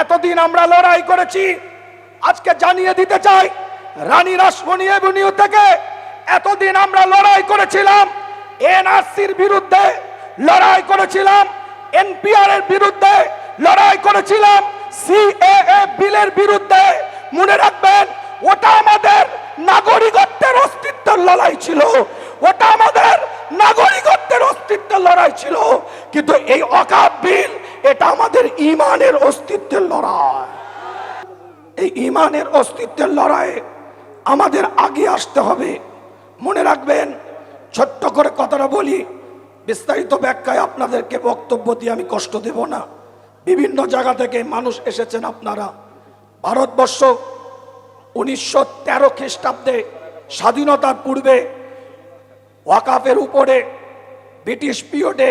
এতদিন আমরা লড়াই করেছি, আজকে জানিয়ে দিতে চাই, রানী রাসমণি এভিনিউ থেকে এতদিন আমরা লড়াই করেছিলাম, এনআরসির বিরুদ্ধে লড়াই করেছিলাম এনপিআর এর বিরুদ্ধে লড়াই করেছিলাম, সিএএ বিলের বিরুদ্ধে, মনে রাখবেন, ওটা আমাদের নাগরিকত্বের অস্তিত্বের লড়াই ছিল ওটা আমাদের নাগরিকত্বের অস্তিত্বের লড়াই ছিল কিন্তু এই অকাপ বিল, এটা আমাদের ইমানের অস্তিত্বের লড়াই। এই ইমানের অস্তিত্বের লড়াইয়ে আমাদের আগে আসতে হবে। মনে রাখবেন, ছোট্ট করে কথাটা বলি, বিস্তারিত ব্যাখ্যায় আপনাদেরকে বক্তব্য দিয়ে আমি কষ্ট দেব না। বিভিন্ন জায়গা থেকে মানুষ এসেছেন আপনারা। ভারতবর্ষ উনিশশো তেরো খ্রিস্টাব্দে স্বাধীনতার পূর্বে ওয়াকাফের উপরে ব্রিটিশ পিরিয়ডে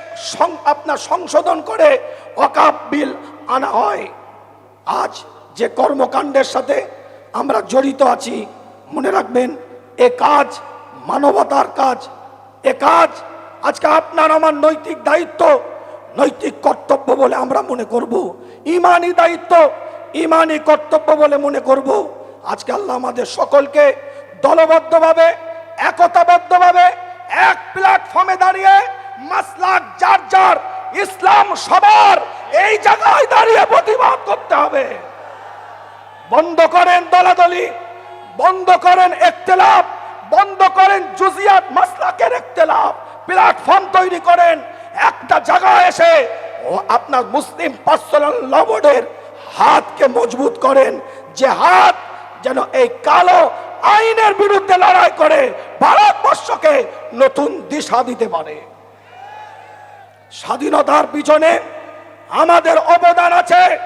আপনার সংশোধন করে অকাপ বিল আনা হয়। আজ যে কর্মকাণ্ডের সাথে আমরা জড়িত আছি, মনে রাখবেন, এ কাজ মানবতার কাজ, এ কাজ আজকে আপনার আমার নৈতিক দায়িত্ব, নৈতিক কর্তব্য বলে আমরা মনে করব। ইমানি দায়িত্ব, ইমানি কর্তব্য বলে মনে করব। আজকে আল্লাহ আমাদের সকলকে দলবদ্ধভাবে, একতাবদ্ধভাবে এক প্ল্যাটফর্মে দাঁড়িয়ে মাসলাক যার যার, ইসলাম সবার, এই জায়গায় দাঁড়িয়ে প্রতিবাদ করতে হবে। বন্ধ করেন দলাদলি, বন্ধ করেন একতেলাপ, বন্ধ করেন জুজিয়াত মাসলাকের একতেলাপ। প্ল্যাটফর্ম তৈরি করেন, একটা জায়গায় এসে আপনার মুসলিম পার্সোনাল লবডের হাতকে মজবুত করেন, যে হাত যেন এই কালো আইনের বিরুদ্ধে লড়াই করে ভারতবর্ষকে নতুন দিশা দিতে পারে। স্বাধীনতার পিছনে আমাদের অবদান আছে।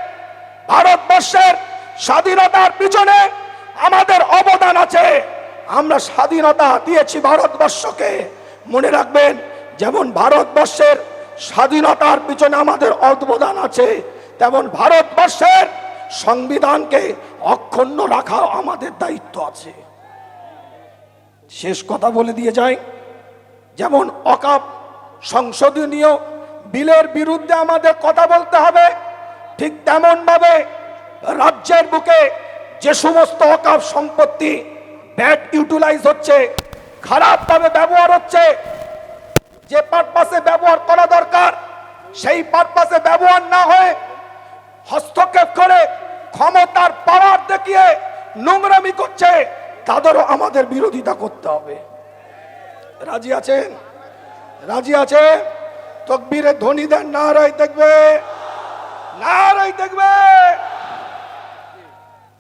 ভারতবর্ষের স্বাধীনতার পিছনে আমাদের অবদান আছে। আমরা স্বাধীনতা দিয়েছি ভারতবর্ষকে। মনে রাখবেন, যেমন ভারতবর্ষের স্বাধীনতার পিছনে আমাদের অবদান আছে, তেমন ভারতবর্ষের সংবিধানকে অক্ষুণ্ণ রাখা আমাদের দায়িত্ব আছে। শেষ কথা বলে দিয়ে যাই। যেমন অকাপ সংশোধনীয় বিলের বিরুদ্ধে আমাদের কথা বলতে হবে। ঠিক তেমন ভাবে রাজ্যের বুকে যে সমস্ত অকাপ সম্পত্তি ব্যাড ইউটিলাইজ হচ্ছে, খারাপভাবে ব্যবহার হচ্ছে, যে পারপাসে ব্যবহার করা দরকার, সেই পারপাসে ব্যবহার না হয়ে হস্তক্ষেপ করে ক্ষমতার পাওয়ার দেখিয়ে নোংরামি করছে, তাদেরও আমাদের বিরোধিতা করতে হবে। রাজি আছেন? রাজি আছে তকবীরে ধ্বনি দেন নারায় দেখবে নারায় দেখবে